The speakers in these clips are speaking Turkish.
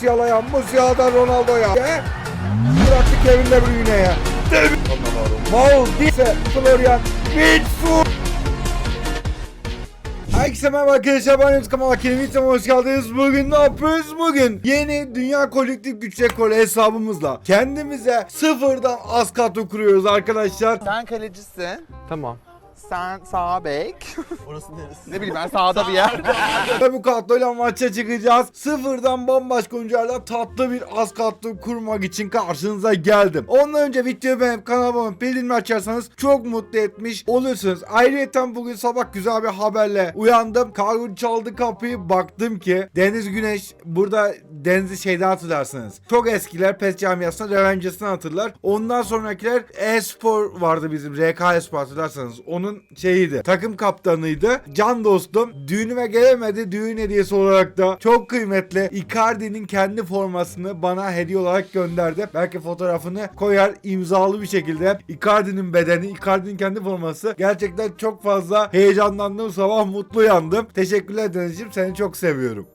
Musiala'ya, Musiala'dan Ronaldo'ya. Bıraktı Kevin De Bruyne'ye. Maldise Florian Wirtz. Herkese merhaba arkadaşlar ben Yunus Kamal Kelimiz'e hoş geldiniz. Bugün ne yapıyoruz? Bugün yeni Dünya Kolektif Güç Rekoru hesabımızla kendimize sıfırdan az kadro kuruyoruz arkadaşlar. Sen kalecisin. Tamam. Sen sağ bek. Orası neresi? Ne bileyim ben sağda bir yer. Ve bu kadroyla maça çıkacağız. Sıfırdan bambaşka oyuncularla tatlı bir az kadro kurmak için karşınıza geldim. Ondan önce videoyu beğenip kanalıma bildirim açarsanız çok mutlu etmiş olursunuz. Ayrıca bugün sabah güzel bir haberle uyandım. Kargo çaldı kapıyı baktım ki Deniz Güneş burada Deniz'i şeyde hatırlarsınız. Çok eskiler PES camiasında Revengers'ını hatırlar. Ondan sonrakiler e-spor vardı bizim RK e-spor hatırlarsanız. Onun şeyiydi. Takım kaptanıydı. Can dostum. Düğünüme gelemedi. Düğün hediyesi olarak da çok kıymetli. Icardi'nin kendi formasını bana hediye olarak gönderdi. Belki fotoğrafını koyar imzalı bir şekilde. Icardi'nin bedeni, Icardi'nin kendi forması. Gerçekten çok fazla heyecanlandım. Sabah mutlu yandım. Teşekkürler Deniz'ciğim. Seni çok seviyorum.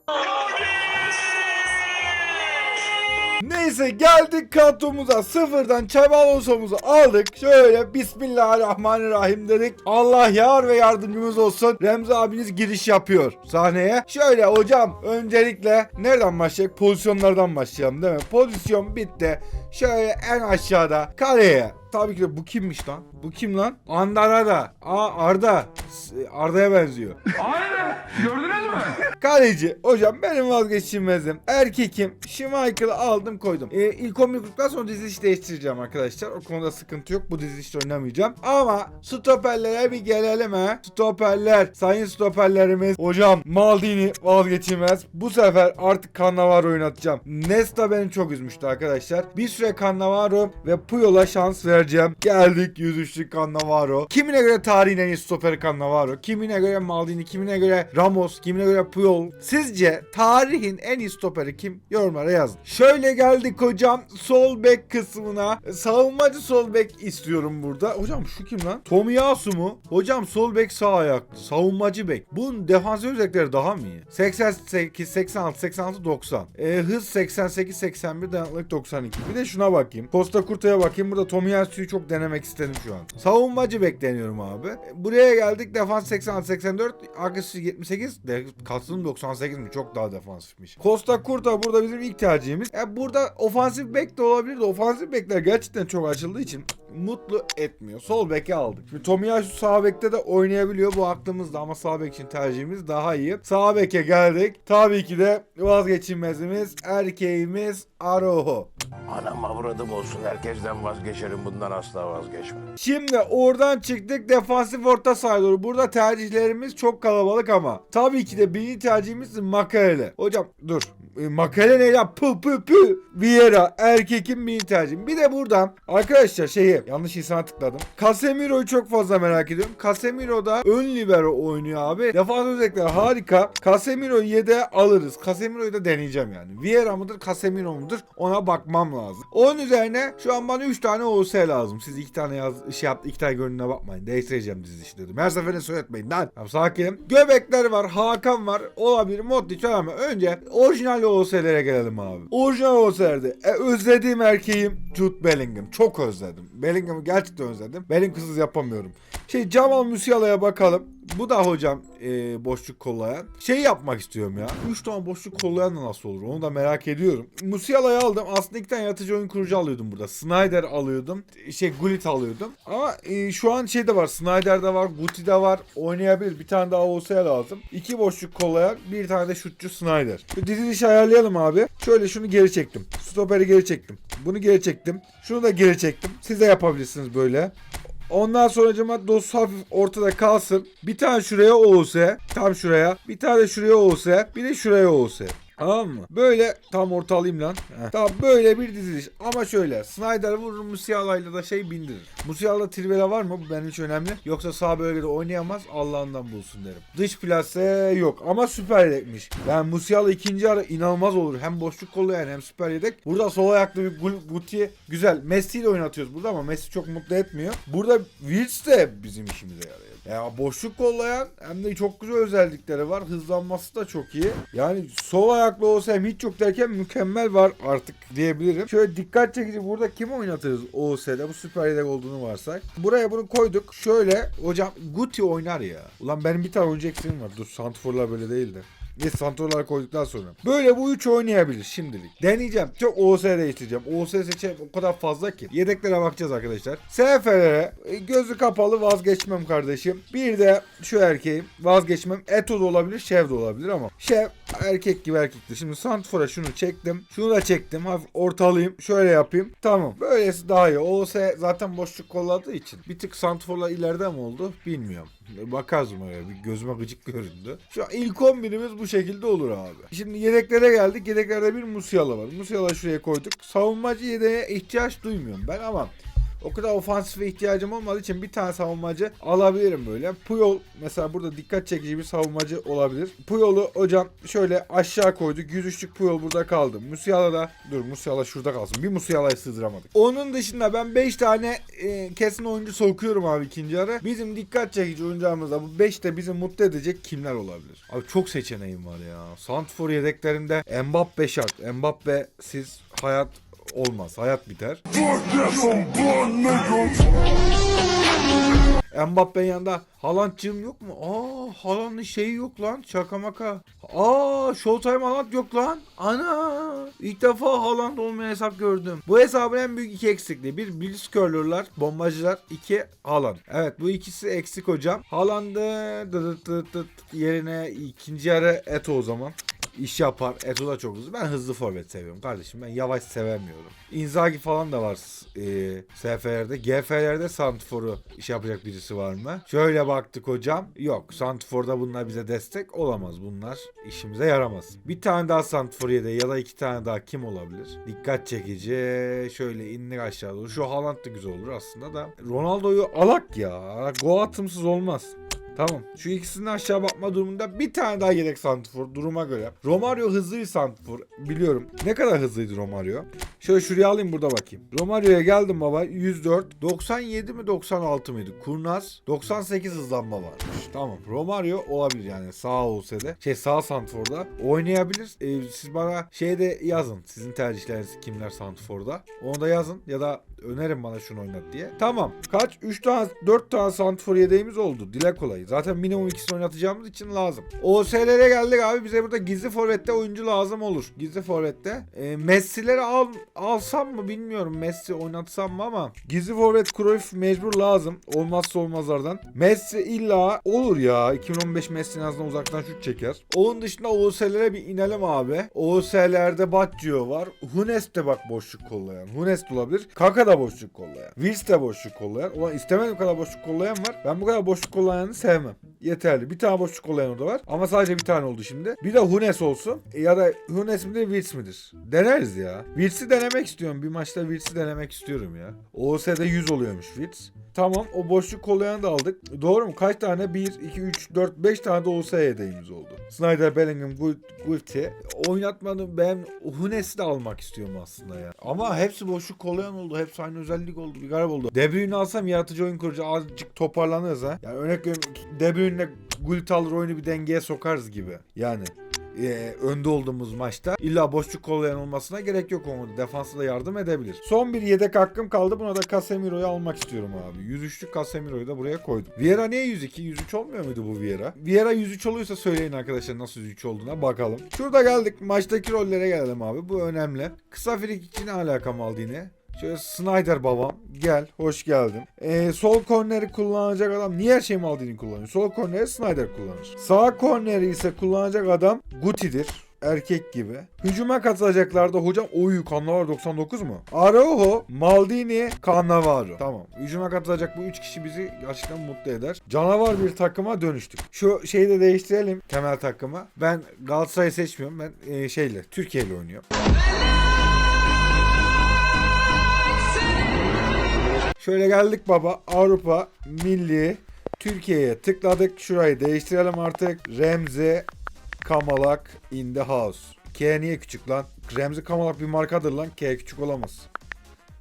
Neyse geldik kadromuza sıfırdan Çabalosa'mızı aldık. Şöyle Bismillahirrahmanirrahim dedik. Allah yar ve yardımcımız olsun. Remzi abiniz giriş yapıyor sahneye. Şöyle hocam öncelikle nereden başlayalım? Pozisyonlardan başlayalım değil mi? Pozisyon bitti. Şöyle en aşağıda kaleye. Tabii ki de bu kimmiş lan? Bu kim lan? Andarada. Aa Arda. Arda'ya benziyor. Aynen. Gördünüz mü? Kaleci hocam benim vazgeçilmezim. Erkekim. Schmeichel'ı aldım koydum. Ee, ilk 11 kurduktan sonra diziliş değiştireceğim arkadaşlar. O konuda sıkıntı yok. Bu dizilişte oynamayacağım. Ama stoperlere bir gelelim ha. Stoperler. Sayın stoperlerimiz. Hocam Maldini vazgeçilmez. Bu sefer artık Cannavaro oynatacağım. Nesta beni çok üzmüştü arkadaşlar. Bir süre Cannavaro ve Puyol'a şans vereceğim. Geldik 103'lük Cannavaro. Kimine göre tarihin en iyi stoperi Cannavaro. Kimine göre Maldini. Kimine göre Ramos. Kimine göre Puyol. Sizce tarihin en iyi stoperi kim? Yorumlara yazın. Şöyle geldik hocam sol bek kısmına. Savunmacı sol bek istiyorum burada. Hocam şu kim lan? Tomiyasu mu? Hocam sol bek sağ ayaklı. Savunmacı bek. Bunun defansif özellikleri daha mı iyi? 88, 86, 86, 90. E, hız 88, 81, dayanıklılık 92. Bir de şuna bakayım. Costa Curta'ya bakayım. Burada Tomiyasu'yu çok denemek istedim şu an. Savunmacı bek deniyorum abi. Buraya geldik. Defans 86, 84. Arkası 78. De, katılım 98 mi? Çok daha defansifmiş. Costa Curta burada bizim ilk tercihimiz. E, burada ofansif bek de olabilir de ofansif bekler gerçekten çok açıldığı için mutlu etmiyor. Sol beki aldık. Şimdi Tomiyasu sağ bekte de oynayabiliyor. Bu aklımızda ama sağ bek için tercihimiz daha iyi. Sağ beke geldik. Tabii ki de vazgeçilmezimiz erkeğimiz Aroho. Anam avradım olsun herkesten vazgeçerim bundan asla vazgeçmem. Şimdi oradan çıktık defansif orta sahaya doğru. Burada tercihlerimiz çok kalabalık ama. Tabii ki de birinci tercihimiz Makarele. Hocam dur. E, Makarele ne ya? Pı pı pı. Vieira erkekin birinci tercihim. Bir de buradan arkadaşlar şeyi yanlış insana tıkladım. Casemiro'yu çok fazla merak ediyorum. Casemiro da ön libero oynuyor abi. Defans özellikleri harika. Casemiro'yu yedeğe alırız. Casemiro'yu da deneyeceğim yani. Vieira mıdır Casemiro mudur ona bakmam lazım. Onun üzerine şu an bana 3 tane OS lazım. Siz 2 tane yaz şey yaptı 2 tane görününe bakmayın. Değiştireceğim dizi dedim. Her seferinde söyletmeyin lan. Tamam sakinim. Göbekler var. Hakan var. Olabilir. Modric ama önce orijinal OS'lere gelelim abi. Orijinal OS'lerde e, özlediğim erkeğim Jude Bellingham. Çok özledim. Bellingham'ı gerçekten özledim. Bellingham'sız yapamıyorum. Şey Jamal Musiala'ya bakalım. Bu da hocam e, boşluk kollayan. Şey yapmak istiyorum ya. 3 tane boşluk kollayan da nasıl olur? Onu da merak ediyorum. Musiala'yı aldım. Aslında iki tane yaratıcı oyun kurucu alıyordum burada. Snyder alıyordum. Şey Gullit alıyordum. Ama e, şu an şey de var. Snyder'de var. Guti de var. Oynayabilir. Bir tane daha OS'ye lazım. İki boşluk kollayan. Bir tane de şutçu Snyder. Bir diziliş ayarlayalım abi. Şöyle şunu geri çektim. Stoperi geri çektim. Bunu geri çektim. Şunu da geri çektim. Siz de yapabilirsiniz böyle. Ondan sonra dost hafif ortada kalsın. Bir tane şuraya OS. Tam şuraya. Bir tane şuraya OS. Bir de şuraya OS. Tamam mı? Böyle tam ortalayayım lan. Heh. Tamam böyle bir diziliş. Ama şöyle. Snyder vurur Musiala'yla da şey bindirir. Musiala Trivela var mı? Bu benim için önemli. Yoksa sağ bölgede oynayamaz. Allah'ından bulsun derim. Dış plase yok. Ama süper yedekmiş. Yani Musiala ikinci ara inanılmaz olur. Hem boşluk kollayan hem süper yedek. Burada sol ayaklı bir Gul- Guti güzel. Messi ile oynatıyoruz burada ama Messi çok mutlu etmiyor. Burada Wills de bizim işimize yarayabilir. Ya boşluk kollayan hem de çok güzel özellikleri var. Hızlanması da çok iyi. Yani sol ayaklı olsa hiç yok derken mükemmel var artık diyebilirim. Şöyle dikkat çekici burada kimi oynatırız OS'de bu süper yedek olduğunu varsak. Buraya bunu koyduk. Şöyle hocam Guti oynar ya. Ulan benim bir tane oyuncu eksiğim var. Dur Santrfor'lar böyle değil de. Ne santrforlar koyduktan sonra. Böyle bu üç oynayabilir şimdilik. Deneyeceğim. Çok OS değiştireceğim. OS seçeneği o kadar fazla ki. Yedeklere bakacağız arkadaşlar. SFR'e e, gözü kapalı vazgeçmem kardeşim. Bir de şu erkeğim vazgeçmem. Eto da olabilir, Şev de olabilir ama. Şev erkek gibi erkektir. Şimdi Santrfor'a şunu çektim. Şunu da çektim. Hafif ortalayayım. Şöyle yapayım. Tamam. Böylesi daha iyi. OS zaten boşluk kolladığı için. Bir tık Santrfor'la ileride mi oldu bilmiyorum. Bakarız mı öyle bir gözüme gıcık göründü. Şu an ilk 11'imiz bu şekilde olur abi. Şimdi yedeklere geldik. Yedeklerde bir Musiala var. Musiala şuraya koyduk. Savunmacı yedeğe ihtiyaç duymuyorum ben ama o kadar ofansife ihtiyacım olmadığı için bir tane savunmacı alabilirim böyle. Puyol mesela burada dikkat çekici bir savunmacı olabilir. Puyol'u hocam şöyle aşağı koyduk. 103'lük Puyol burada kaldı. Musiala da dur Musiala şurada kalsın. Bir Musiala'yı sığdıramadık. Onun dışında ben 5 tane e, kesin oyuncu sokuyorum abi ikinci ara. Bizim dikkat çekici oyuncağımızda bu 5 de bizi mutlu edecek kimler olabilir? Abi çok seçeneğim var ya. Santfor yedeklerinde Mbappe şart. Mbappe siz hayat olmaz. Hayat biter. Mbappe'nin yanında Haaland'cığım yok mu? Aa Haaland'ın şeyi yok lan. Şaka maka. Aa Showtime Haaland yok lan. Ana. İlk defa Haaland olmayan hesap gördüm. Bu hesabın en büyük iki eksikliği. Bir Blitzcurler'lar, bombacılar. iki Haaland. Evet bu ikisi eksik hocam. Haaland'ı yerine ikinci yarı Eto o zaman iş yapar. Eto da çok hızlı. Ben hızlı forvet seviyorum kardeşim. Ben yavaş sevemiyorum. Inzaghi falan da var e, SFR'de. GFR'de Santfor'u iş yapacak birisi var mı? Şöyle baktık hocam. Yok. Santfor'da bunlar bize destek olamaz. Bunlar işimize yaramaz. Bir tane daha Santfor yedeği ya da iki tane daha kim olabilir? Dikkat çekici. Şöyle indik aşağı doğru. Şu Haaland da güzel olur aslında da. Ronaldo'yu alak ya. Gol atımsız olmaz. Tamam. Şu ikisinin aşağı bakma durumunda bir tane daha yedek santifor duruma göre. Romario hızlı bir santifor. Biliyorum. Ne kadar hızlıydı Romario? Şöyle şuraya alayım burada bakayım. Romario'ya geldim baba. 104. 97 mi 96 mıydı? Kurnaz. 98 hızlanma varmış. Tamam. Romario olabilir yani sağ olsa da. Şey sağ santiforda oynayabilir. Ee, siz bana şeyde yazın. Sizin tercihleriniz kimler santiforda. Onu da yazın ya da önerin bana şunu oynat diye. Tamam. Kaç? 3 tane 4 tane santifor yedeğimiz oldu. Dile kolay. Zaten minimum ikisini oynatacağımız için lazım. OS'lere geldik abi. Bize burada gizli forvette oyuncu lazım olur. Gizli forvette. E, Messi'leri al, alsam mı bilmiyorum. Messi oynatsam mı ama gizli forvet Cruyff mecbur lazım. Olmazsa olmazlardan. Messi illa olur ya. 2015 Messi en azından uzaktan şut çeker. Onun dışında OS'lere bir inelim abi. OS'lerde Baggio var. Hunes de bak boşluk kollayan. Hunes olabilir. Kaka da boşluk kollayan. Wills de boşluk kollayan. Ulan istemediğim kadar boşluk kollayan var. Ben bu kadar boşluk kollayanı sevmem. Yeterli. Bir tane boşluk kollayan o da var. Ama sadece bir tane oldu şimdi. Bir de Hunes olsun. E, Ya da Hunes midir Wills midir? Deneriz ya. Wills'i denemek istiyorum. Bir maçta Wills'i denemek istiyorum ya. OS'de 100 oluyormuş Wills. Tamam o boşluk kollayanı da aldık. Doğru mu? Kaç tane? 1, 2, 3, 4, 5 tane de OS yedeğimiz oldu. Snyder, Bellingham, Guilty. Oynatmadım ben Hunes'i de almak istiyorum aslında ya. Ama hepsi boşluk kollayan oldu. Hepsi aynı özellik oldu. Bir garip oldu. De Bruyne alsam yaratıcı oyun kurucu azıcık toparlanırız ha. Yani örnek veriyorum De Bruyne'le Gullit alır oyunu bir dengeye sokarız gibi. Yani e, önde olduğumuz maçta illa boşluk kollayan olmasına gerek yok onu. Defansa da yardım edebilir. Son bir yedek hakkım kaldı. Buna da Casemiro'yu almak istiyorum abi. 103'lük Casemiro'yu da buraya koydum. Vieira niye 102? 103 olmuyor muydu bu Vieira? Vieira 103 oluyorsa söyleyin arkadaşlar nasıl 103 olduğuna bakalım. Şurada geldik. Maçtaki rollere gelelim abi. Bu önemli. Kısa free kick ne alakam aldı yine? Şöyle Snyder babam gel hoş geldin. Ee, sol korneri kullanacak adam niye her şey Maldini kullanıyor? Sol korneri Snyder kullanır. Sağ korneri ise kullanacak adam Guti'dir. Erkek gibi. Hücuma katılacaklarda hocam oyu Cannavaro 99 mu? Araujo, Maldini, Cannavaro. Tamam. Hücuma katılacak bu üç kişi bizi gerçekten mutlu eder. Canavar bir takıma dönüştük. Şu şeyi de değiştirelim temel takımı. Ben Galatasaray'ı seçmiyorum. Ben e, şeyle Türkiye ile oynuyorum. Şöyle geldik baba Avrupa Milli Türkiye'ye tıkladık. Şurayı değiştirelim artık. Remzi Kamalak in the house. K niye küçük lan? Remzi Kamalak bir markadır lan. K küçük olamaz.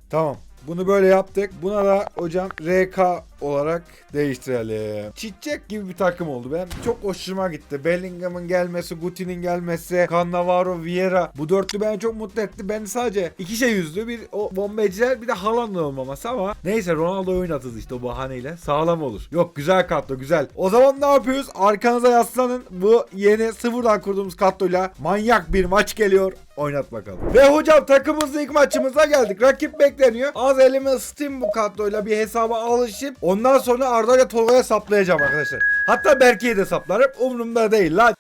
Tamam. Bunu böyle yaptık. Buna da hocam RK olarak değiştirelim. Çiçek gibi bir takım oldu. Ben çok hoşuma gitti. Bellingham'ın gelmesi, Guti'nin gelmesi, Cannavaro, Vieira. Bu dörtlü beni çok mutlu etti. Ben sadece iki şey yüzdü. Bir o bombeciler bir de Haaland'ın olmaması ama neyse Ronaldo oynatırız işte o bahaneyle. Sağlam olur. Yok güzel kadro güzel. O zaman ne yapıyoruz? Arkanıza yaslanın. Bu yeni sıfırdan kurduğumuz kadroyla manyak bir maç geliyor. Oynat bakalım. Ve hocam takımımızın ilk maçımıza geldik. Rakip bekleniyor. Az elimi ısıtayım bu kadroyla bir hesaba alışıp ondan sonra Arda ile Tolga'ya saplayacağım arkadaşlar. Hatta Berke'yi de saplarım. Umurumda değil lan.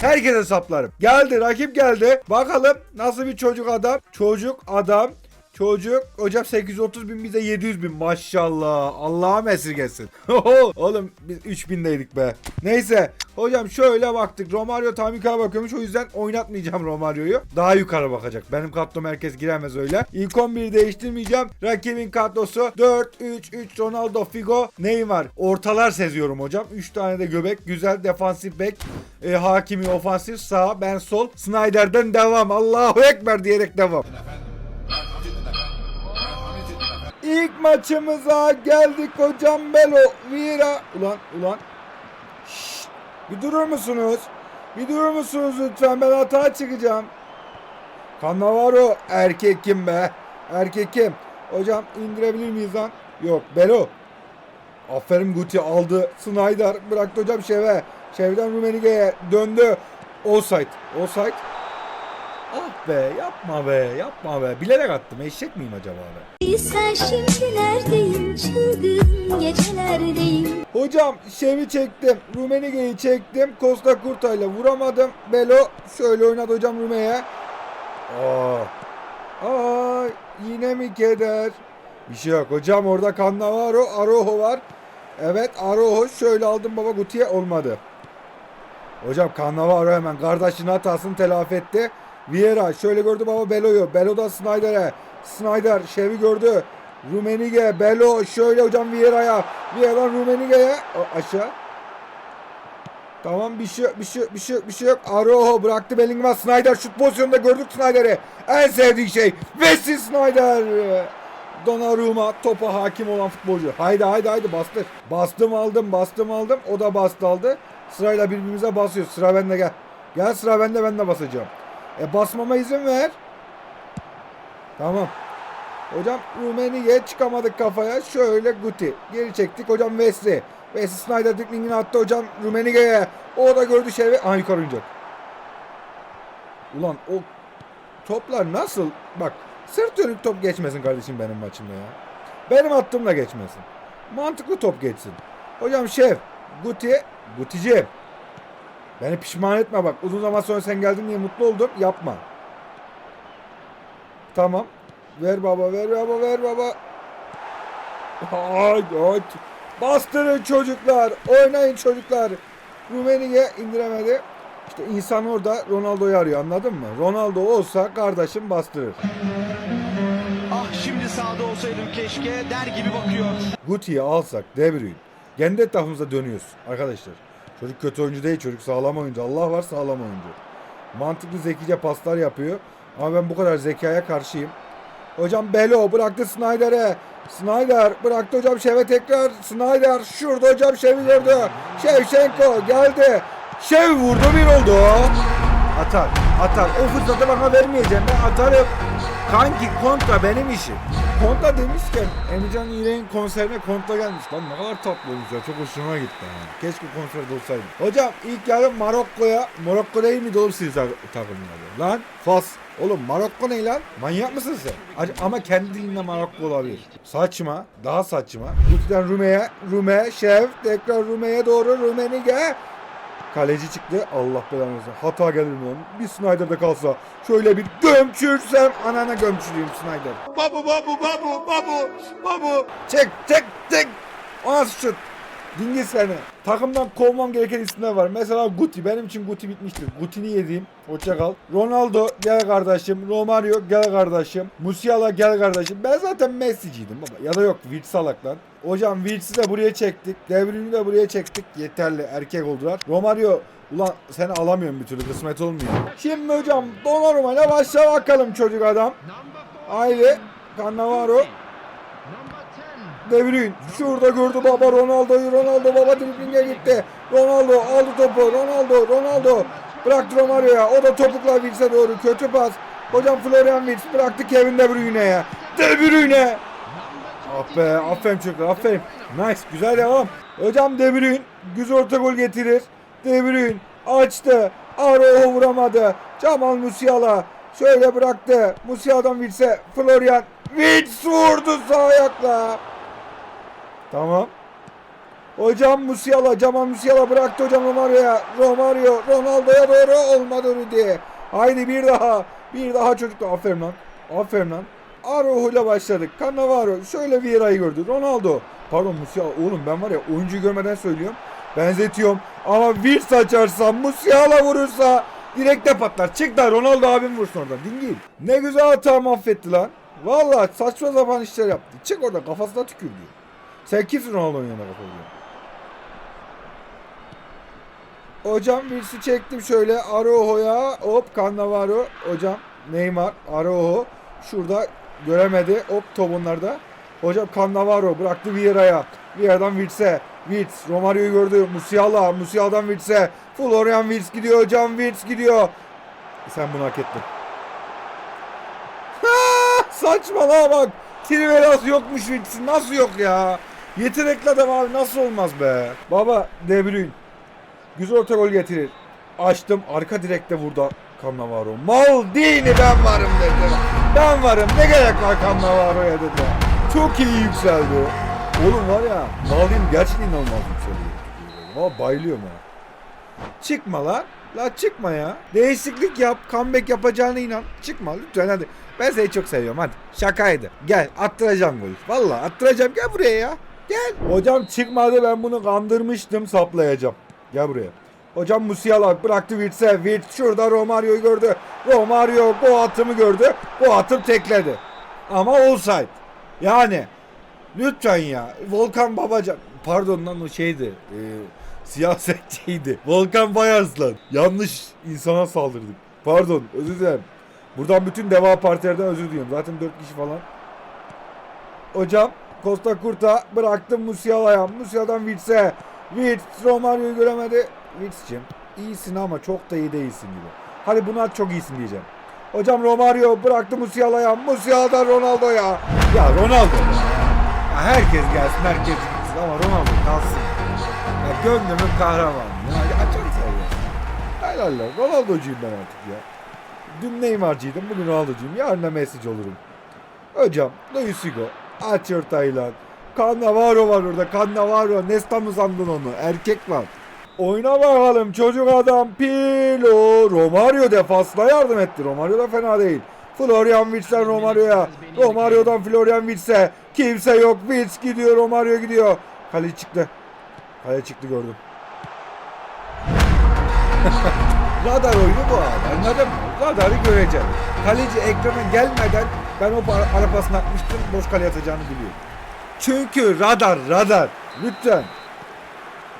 Herkese saplarım. Geldi rakip geldi. Bakalım nasıl bir çocuk adam. Çocuk adam. Çocuk hocam 830 bin bize 700 bin maşallah Allah'ım esirgesin. Oğlum biz 3000'deydik be. Neyse hocam şöyle baktık Romario tam yukarı bakıyormuş o yüzden oynatmayacağım Romario'yu. Daha yukarı bakacak. Benim kadro merkez giremez öyle. İlk 11'i değiştirmeyeceğim. Rakibin kadrosu 4-3-3 Ronaldo Figo Neymar. Ortalar seziyorum hocam. 3 tane de göbek. Güzel defansif bek. E, hakimi ofansif sağ ben sol. Snyder'den devam. Allahu Ekber diyerek devam. İlk maçımıza geldik hocam Belo Vira. Ulan ulan. Şşt, bir durur musunuz? Bir durur musunuz lütfen ben hata çıkacağım. Cannavaro erkek kim be? Erkek kim? Hocam indirebilir miyiz lan? Yok Belo. Aferin Guti aldı. Snyder bıraktı hocam Şev'e. Şev'den Rumenige'ye döndü. Offside. Offside. Ah be yapma be yapma be. Bilerek attım. Eşek miyim acaba be? Sen şimdi neredeyim çılgın gecelerdeyim Hocam Şev'i çektim. Rumenige'yi çektim. Costa Kurta'yla vuramadım. Belo şöyle oynadı hocam Rume'ye. Aa. Aa, yine mi keder? Bir şey yok. Hocam orada Cannavaro, Arojo var. Evet Arojo şöyle aldım baba Guti'ye olmadı. Hocam Cannavaro hemen kardeşinin hatasını telafi etti. Vieira şöyle gördü baba Belo'yu. Belo da Snyder'e. Snyder Şev'i gördü. Rumenige, Belo şöyle hocam Vieira'ya. Vieira'dan Rumenige'ye aşağı. Tamam bir şey bir şey bir şey bir şey yok. Arojo bıraktı Bellingham. Snyder şut pozisyonunda gördük Snyder'i. En sevdiği şey. Wesley Snyder. Donnarumma topa hakim olan futbolcu. Haydi haydi haydi bastır. Bastım aldım bastım aldım. O da bastı aldı. Sırayla birbirimize basıyoruz. Sıra bende gel. Gel sıra bende ben de basacağım. E basmama izin ver. Tamam. Hocam Rumeniye çıkamadık kafaya. Şöyle Guti. Geri çektik hocam Wesley. Wesley Snyder Dickling'ini attı hocam Rumeniye'ye. O da gördü şey ve aha yukarı oynayacak. Ulan o toplar nasıl? Bak sırt dönük top geçmesin kardeşim benim maçımda ya. Benim attığımla geçmesin. Mantıklı top geçsin. Hocam şef Guti Gutici Beni pişman etme bak. Uzun zaman sonra sen geldin diye mutlu oldum. Yapma. Tamam. Ver baba, ver baba, ver baba. Ay, ay. Bastırın çocuklar. Oynayın çocuklar. Rumeniye indiremedi. İşte insan orada Ronaldo'yu arıyor anladın mı? Ronaldo olsa kardeşim bastırır. Ah şimdi sağda olsaydım keşke der gibi bakıyor. Guti'yi alsak De Bruyne. Kendi etrafımıza dönüyoruz arkadaşlar. Çocuk kötü oyuncu değil çocuk sağlam oyuncu. Allah var sağlam oyuncu. Mantıklı zekice paslar yapıyor. Ama ben bu kadar zekaya karşıyım. Hocam Belo bıraktı Snyder'e. Snyder bıraktı hocam Şev'e tekrar. Snyder şurada hocam Şev'i gördü. Şevşenko geldi. Şev vurdu bir oldu. Atar atar. O fırsatı bana vermeyeceğim. Ben atarım. Kanki kontra benim işim. Kontra demişken Emircan İğren'in konserine kontra gelmiş. Lan ne kadar tatlı olmuş ya. Çok hoşuma gitti yani. Keşke konserde olsaydım. Hocam ilk yarı Marokko'ya. Marokko değil miydi oğlum siz takımın adı? Lan Fas. Oğlum Marokko ne lan? Manyak mısın sen? Ama kendi dilinde Marokko olabilir. Saçma. Daha saçma. Lütfen Rume'ye. Rume. Şev. Tekrar Rume'ye doğru. Rumenige. Kaleci çıktı. Allah belanı versin. Hata gelir mi onun? Bir Snyder'da kalsa. Şöyle bir gömçürsem anana gömçüreyim Snyder. Babu babu babu babu babu. Çek çek çek. Nasıl şut? Dingi seni. Takımdan kovmam gereken isimler var. Mesela Guti. Benim için Guti bitmiştir. Guti'ni yediğim. Hoşça kal. Ronaldo gel kardeşim. Romario gel kardeşim. Musiala gel kardeşim. Ben zaten Messi'ciydim baba. Ya da yok. Virts salak lan. Hocam Virts'i de buraya çektik. Devrini de buraya çektik. Yeterli. Erkek oldular. Romario Ulan seni alamıyorum bir türlü kısmet olmuyor. Şimdi hocam Donnarumma ile başla bakalım çocuk adam. Haydi Cannavaro. De Bruyne şurada gördü baba Ronaldo'yu Ronaldo baba dribling'e gitti. Ronaldo aldı topu Ronaldo Ronaldo bıraktı Romario'ya o da topukla Wils'e doğru kötü pas. Hocam Florian Wirtz bıraktı Kevin De Bruyne'ye. De Bruyne. Ah be aferin çocuklar aferin. Nice güzel devam. Hocam De Bruyne güz orta gol getirir. De Bruyne açtı. Araujo vuramadı. Jamal Musiala şöyle bıraktı. Musiala'dan Wirtz'e Florian Wirtz vurdu sağ ayakla. Tamam. Hocam Musiala, Jamal Musiala bıraktı hocam Romario'ya. Romario, Ronaldo'ya doğru olmadı Rudi. Haydi bir daha. Bir daha çocuklar. Aferin lan. Aferin lan. Araujo ile başladık. Cannavaro şöyle Vieira'yı gördü. Ronaldo. Pardon Musiala. Oğlum ben var ya oyuncuyu görmeden söylüyorum. Benzetiyorum. Ama Wirtz açarsa Musiala vurursa direkte patlar. Çık da Ronaldo abim vursun orada. Dingil. Ne güzel hata mahvetti lan. Vallahi saçma sapan işler yaptı. Çık orada kafasına tükür diyor. Sen kimsin Ronaldo'nun yanına diyor. Hocam birisi çektim şöyle Araujo'ya hop Cannavaro hocam Neymar Araujo şurada göremedi hop top onlarda. Hocam Cannavaro bıraktı Vieira'ya. Vieira'dan Wirtz'e. Wirtz Romario'yu gördü. Musiala. Musiala'dan Wirtz'e. Florian Wirtz gidiyor hocam. Wirtz gidiyor. Sen bunu hak ettin. Saçmalama bak. Trivelas yokmuş Wirtz'in. Nasıl yok ya? Yetenekli adam abi nasıl olmaz be? Baba De Bruyne. Güzel orta gol getirir. Açtım. Arka direkte vurdu Cannavaro. Maldini ben varım dedi. Ben varım. Ne gerek var Cannavaro'ya dedi. Çok iyi yükseldi. Oğlum var ya Maldini gerçekten inanılmaz yükseliyor. Ama bayılıyorum ha. Çıkma lan. La çıkma ya. Değişiklik yap. Comeback yapacağına inan. Çıkma lütfen hadi. Ben seni çok seviyorum hadi. Şakaydı. Gel attıracağım golü. Valla attıracağım. Gel buraya ya. Gel. Hocam çıkmadı ben bunu kandırmıştım saplayacağım. Gel buraya. Hocam Musiala bıraktı Wirtz'e. Wirtz şurada Romario'yu gördü. Romario bu atımı gördü. Bu atım tekledi. Ama offside. Yani lütfen ya. Volkan Babacan. Pardon lan o şeydi. Ee, siyasetçiydi. Volkan Bayarslan. Yanlış insana saldırdık. Pardon özür dilerim. Buradan bütün Deva Partilerden özür diliyorum. Zaten 4 kişi falan. Hocam Costa Curta bıraktım Musiala'ya. Musiala'dan Wirtz'e. Wirtz Romario'yu göremedi. Wirtz'cim iyisin ama çok da iyi değilsin gibi. Hadi buna çok iyisin diyeceğim. Hocam Romario bıraktı Musiala'ya. Musiala'dan Ronaldo'ya. Ya Ronaldo. Ya herkes gelsin herkes gitsin ama Ronaldo kalsın. Ya gönlümün kahramanı. Ya açar sen ya. Helal. Ronaldo'cuyum ben artık ya. Dün Neymar'cıydım bugün Ronaldo'cuyum. Yarın da Messi'ci olurum. Hocam Luis Figo. Açır Taylan. Cannavaro var orada. Cannavaro. Nesta mı sandın onu? Erkek var. Oyna bakalım çocuk adam Pilo. Romario defasla yardım etti. Romario da fena değil. Florian Wirtz'ten Romario'ya. Romario'dan Florian Wirtz'e. Kimse yok. Wirtz gidiyor. Romario gidiyor. Kale çıktı. Kale çıktı gördüm. Radar oyunu bu abi. Radarı göreceğim. Kaleci ekrana gelmeden ben o para, ara pasını atmıştım. Boş kaleye atacağını biliyorum. Çünkü radar radar. Lütfen.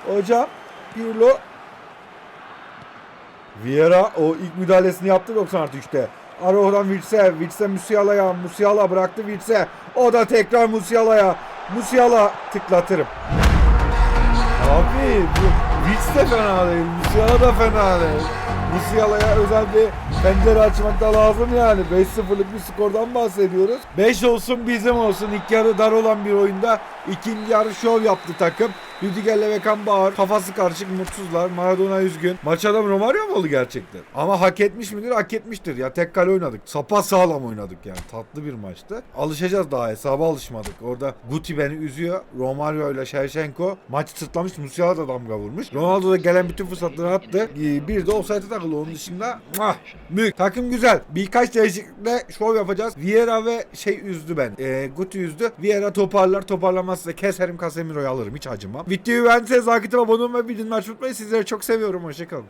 Hocam Pirlo Vieira o ilk müdahalesini yaptı 90 artı 3'te. Araujo'dan Wirtz'e, Wirtz'e Musiala'ya, Musiala bıraktı Wirtz'e. O da tekrar Musiala'ya. Musiala tıklatırım. Abi bu de fena değil, Musiala da fena değil. Musiala'ya özel bir pencere açmak da lazım yani. 5-0'lık bir skordan bahsediyoruz. 5 olsun bizim olsun. İlk yarı dar olan bir oyunda ikinci yarı şov yaptı takım. Rüdiger'le Beckham bağır. Kafası karışık mutsuzlar. Maradona üzgün. Maç adam Romario mu oldu gerçekten? Ama hak etmiş midir? Hak etmiştir. Ya tek kale oynadık. Sapa sağlam oynadık yani. Tatlı bir maçtı. Alışacağız daha hesaba alışmadık. Orada Guti beni üzüyor. Romario ile Shevchenko maçı sırtlamış. Musiala da damga vurmuş. Ronaldo da gelen bütün fırsatları attı. Ee, Bir de offside'e takıldı. Onun dışında mah, büyük. Takım güzel. Birkaç değişiklikle şov yapacağız. Vieira ve şey üzdü ben. Ee, Guti üzdü. Vieira toparlar. Toparlamazsa keserim Casemiro'yu alırım. Hiç acımam. Beğendiyseniz like atıp abone olmayı bildirim açmayı unutmayın. Sizleri çok seviyorum. Hoşçakalın.